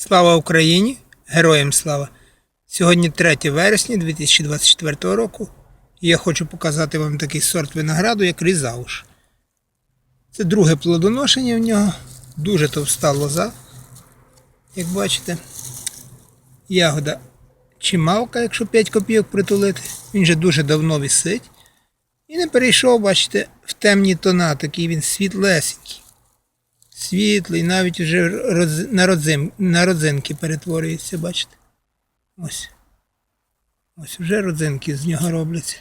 Слава Україні! Героям слава! Сьогодні 3 вересня 2024 року. І я хочу показати вам такий сорт винограду, як різауш. Це друге плодоношення в нього. Дуже товста лоза, як бачите. Ягода чималка, якщо 5 копійок притулити. Він вже дуже давно висить. І не перейшов, бачите, в темні тона, такий він світлесенький. Світлий, навіть вже роз... на, родзин... на родзинки перетворюється, бачите? Ось. Ось вже родзинки з нього робляться.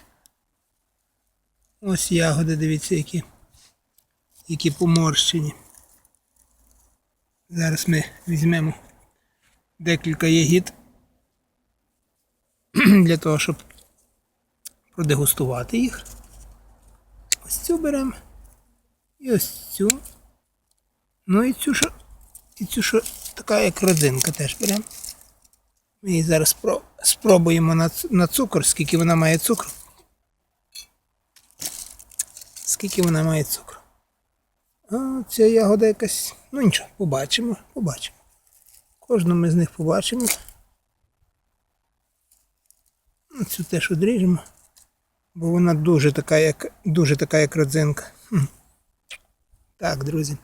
Ось ягоди, дивіться, які, які поморщені. Зараз ми візьмемо декілька ягід для того, щоб продегустувати їх. Ось цю беремо. І ось цю. Ну і цю, що, і цю, що така як родзинка теж беремо. Ми її зараз спро- спробуємо на, на цукор, скільки вона має цукру. Скільки вона має цукру. А ця ягода якась. Ну нічого, побачимо, побачимо. Кожну ми з них побачимо. Ну, Цю теж одріжемо. Бо вона дуже така, як, дуже така, як родзинка. Так, друзі.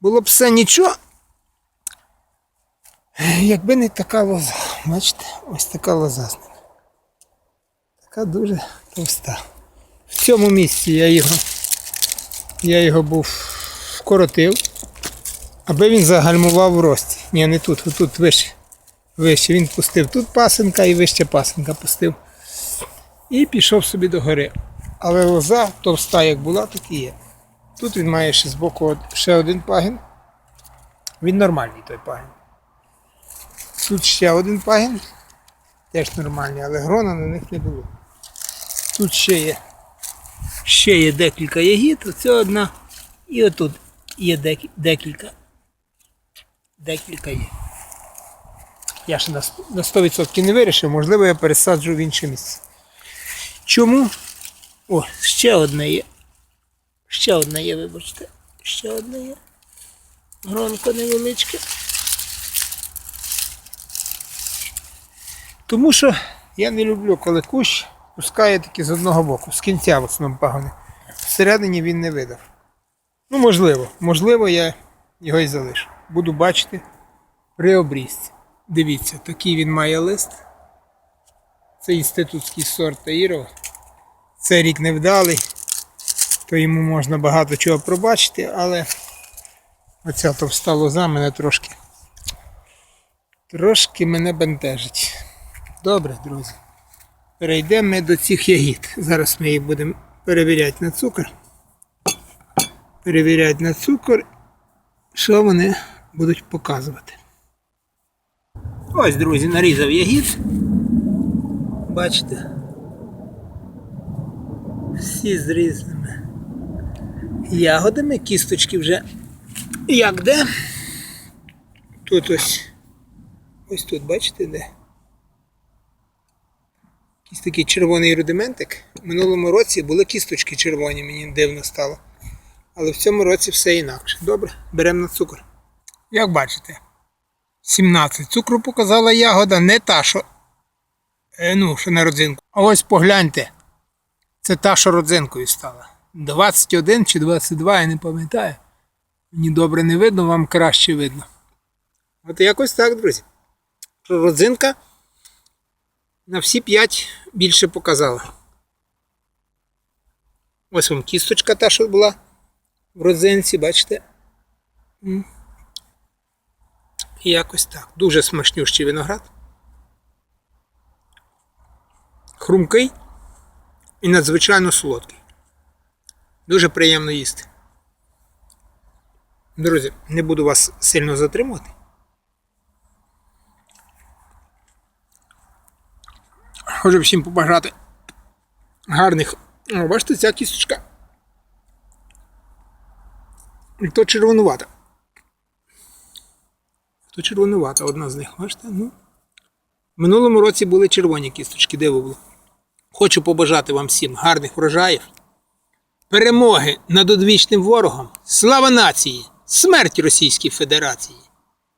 Було б все нічого. Якби не така лоза. Бачите, ось така лоза з ними. Така дуже товста. В цьому місці я його, я його був вкоротив, аби він загальмував в рості. Ні, не тут, тут вище. Вище. Він пустив тут пасенка і вище пасенка пустив. І пішов собі до гори. Але лоза товста, як була, так і є. Тут він має ще збоку от- ще один пагін. Він нормальний той пагін. Тут ще один пагін. Теж нормальний, але грона на них не було. Тут ще є. Ще є декілька ягід, оце одна. І отут є дек- декілька. Декілька є. Я ще на 100% не вирішив, можливо, я пересаджу в інше місце. Чому? О, ще одне є. Ще одна є, вибачте. Ще одна є. Гронко невеличке. Тому що я не люблю, коли кущ пускає тільки з одного боку, з кінця в основному пагони. Всередині він не видав. Ну, можливо, можливо, я його і залишу. Буду бачити при обрізці. Дивіться, такий він має лист. Це інститутський сорт Таїрова. Це рік невдалий то йому можна багато чого пробачити, але оця товста лоза мене трошки трошки мене бентежить. Добре, друзі. Перейдемо ми до цих ягід. Зараз ми їх будемо перевіряти на цукор. Перевіряти на цукор, що вони будуть показувати. Ось, друзі, нарізав ягід. Бачите? Всі з різними ягодами, кісточки вже як де. Тут ось. Ось тут, бачите, де? Якийсь такий червоний рудиментик. В минулому році були кісточки червоні, мені дивно стало. Але в цьому році все інакше. Добре, беремо на цукор. Як бачите, 17 цукру показала ягода, не та, що, е, ну, що на родзинку. А ось погляньте. Це та, що родзинкою стала. 21 чи 22, я не пам'ятаю. Мені добре не видно, вам краще видно. От якось так, друзі. Родзинка на всі 5 більше показала. Ось вам кісточка та, що була в родзинці, бачите? І якось так. Дуже смачнющий виноград. Хрумкий і надзвичайно солодкий. Дуже приємно їсти. Друзі, не буду вас сильно затримувати. Хочу всім побажати гарних. О, бачите, ця кісточка. То червонувата. То червонувата одна з них, бачите? Ну. В минулому році були червоні кісточки, диво було. Хочу побажати вам всім гарних врожаїв, перемоги над одвічним ворогом, слава нації, смерть Російській Федерації.